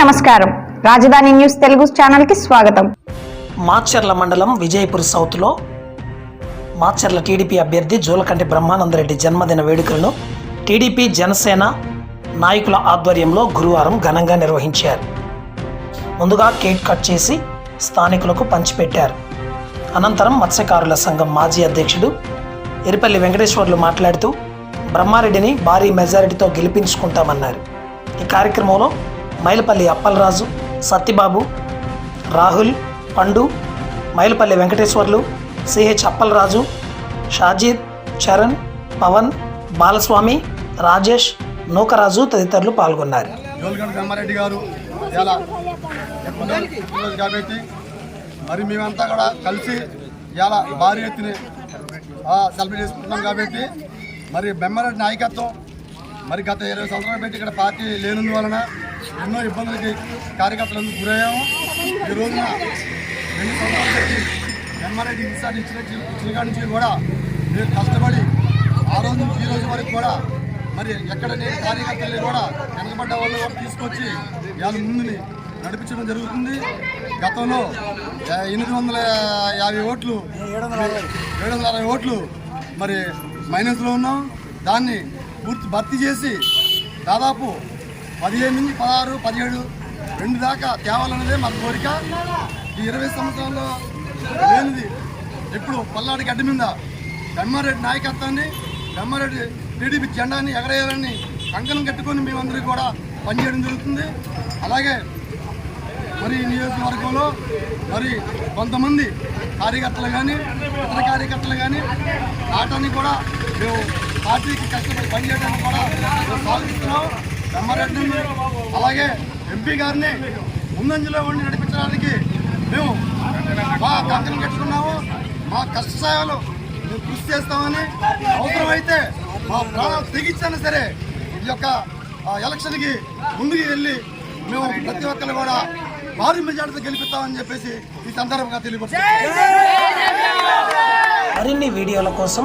నమస్కారం. రాజధాని న్యూస్ తెలుగు ఛానల్కి స్వాగతం. మాచర్ల మండలం విజయపూర్ సౌత్లో మాచర్ల టీడీపీ అభ్యర్థి జోలకంటి బ్రహ్మానందరెడ్డి జన్మదిన వేడుకలను టీడీపీ జనసేన నాయకుల ఆధ్వర్యంలో గురువారం ఘనంగా నిర్వహించారు. ముందుగా కేక్ కట్ చేసి స్థానికులకు పంచిపెట్టారు. అనంతరం మత్స్యకారుల సంఘం మాజీ అధ్యక్షుడు ఎరిపల్లి వెంకటేశ్వర్లు మాట్లాడుతూ బ్రహ్మారెడ్డిని భారీ మెజారిటీతో గెలిపించుకుంటామన్నారు. ఈ కార్యక్రమంలో మైలపల్లి అప్పలరాజు సత్తిబాబు రాహుల్ పండు మైలపల్లి వెంకటేశ్వర్లు సిహెచ్ అప్పలరాజు షాజీద్ చరణ్ పవన్ బాలస్వామి రాజేష్ నూకరాజు తదితరులు పాల్గొన్నారు. బ్రహ్మారెడ్డి గారు కాబట్టి మరి మేమంతా కూడా కలిసి ఇలా భారీ ఎత్తున సెలబ్రేట్ చేసుకుంటున్నాం కాబట్టి మరి బ్రహ్మారెడ్డి నాయకత్వం మరి గత ఇరవై సంవత్సరాలు పెట్టి ఇక్కడ పార్టీ లేనందువలన ఎన్నో ఇబ్బందులకి కార్యకర్తలందరూ గురయ్యాము. ఈ రోజున రెండు సంవత్సరాలు ఎంఆర్ఐడి బ్రహ్మారెడ్డి ఇన్సార్ట్ ఇచ్చిన ఇచ్చిన నుంచి కూడా మేము కష్టపడి ఆ రోజు నుంచి ఈ రోజు వరకు కూడా మరి ఎక్కడ లేని కార్యకర్తల్ని కూడా వెనకబడ్డ వాళ్ళు కూడా తీసుకొచ్చి వాళ్ళ ముందుని నడిపించడం జరుగుతుంది. గతంలో ఎనిమిది వందల యాభై ఓట్లు ఏడు వందల అరవై ఓట్లు మరి మైనస్లో ఉన్నాం. దాన్ని పూర్తి భర్తీ చేసి దాదాపు పదిహేను నుంచి పదహారు పదిహేడు రెండు దాకా తేవాలన్నదే మా కోరిక. ఈ ఇరవై సంవత్సరాల్లో లేనిది ఇప్పుడు పల్లాడి గడ్డ మీద బ్రహ్మారెడ్డి నాయకత్వాన్ని బ్రహ్మారెడ్డి టీడీపీ జెండాని ఎగరేయాలని కంకణం కట్టుకొని మేమందరం కూడా పనిచేయడం జరుగుతుంది. అలాగే మరి ఈ నియోజకవర్గంలో మరి కొంతమంది కార్యకర్తలు కానీ ఇతర కార్యకర్తలు కానీ ఆటాన్ని కూడా మేము పార్టీకి కష్టపడి పనిచేయడానికి కూడా సాగుతున్నాం బ్రహ్మారెడ్డిని అలాగే ఎంపీ గారిని ముందంజలో ఉండి నడిపించడానికి మేము మా కంకణం కట్టుకున్నాము. మా కష్ట సాయాలు మేము కృషి చేస్తామని అవసరమైతే మా ప్రాణాలు తెగించినా సరే ఈ యొక్క ఎలక్షన్కి ముందుకు వెళ్ళి మేము ప్రతి ఒక్కరు కూడా భారీ మెజార్టీతో గెలిపిస్తామని చెప్పేసి ఈ సందర్భంగా తెలియపరుస్తాం మరిన్ని వీడియోల కోసం